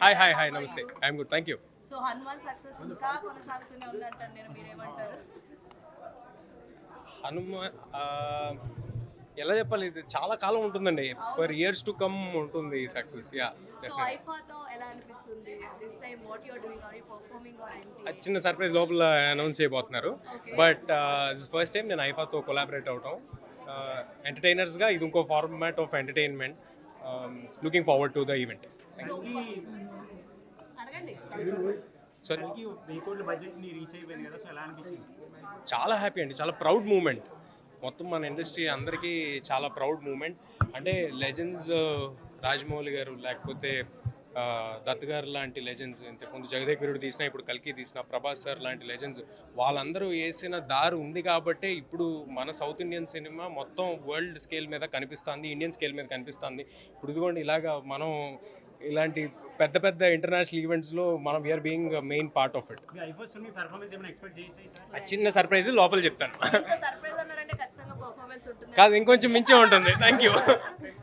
Hi hi hi నమస్తే I'm good thank you so Hanuman success ఇంకా కొనసాగుతూనే ఉందంటాను నేను మీరేమంటారు హనుమ ఆ, ఎలా చెప్పాలి? ఇది చాలా కాలం ఉంటుందండి. ఫర్ ఇయర్స్ టు కమ్ ఉంటుంది సక్సెస్ యా చిన్న సర్ప్రైజ్ లోపల అనౌన్స్ చేయబోతున్నారు. బట్ ఫస్ట్ టైం నేను ఐఫాతో కొలాబరేట్ అవటం. ఎంటర్టైనర్స్గా ఇది ఇంకో format of entertainment looking forward to the event అనిపించింది? చాలా హ్యాపీ అండి చాలా ప్రౌడ్ మూమెంట్. మొత్తం మన ఇండస్ట్రీ అందరికీ చాలా ప్రౌడ్ మూమెంట్. అంటే లెజెండ్స్ రాజమౌళి గారు లేకపోతే దత్ గారు లాంటి లెజెండ్స్ ఇంతకుముందు జగదేగురుడు తీసిన ఇప్పుడు కల్కి తీసిన ప్రభాస్ సార్ లాంటి లెజెండ్స్ వాళ్ళందరూ వేసిన దారి ఉంది కాబట్టి ఇప్పుడు మన సౌత్ ఇండియన్ సినిమా మొత్తం వరల్డ్ స్కేల్ మీద కనిపిస్తుంది ఇండియన్ స్కేల్ మీద కనిపిస్తుంది. ఇప్పుడు ఇదిగోండి ఇలాగా మనం ఇలాంటి పెద్ద పెద్ద ఇంటర్నేషనల్ ఈవెంట్స్లో మనం we are being main part of it మీ ఐఫోస్ మీ పర్ఫార్మెన్స్ ఏమైనా ఎక్స్పెక్ట్ చేయొచ్చు సార్? ఆ చిన్న సర్ప్రైజ్ లోపల చెప్తాను. సర్ప్రైజ్ అన్నారంటే ఖచ్చితంగా పర్ఫార్మెన్స్ ఉంటుంది. కాదు ఇంకొంచెం మించే ఉంటుంది. Thank you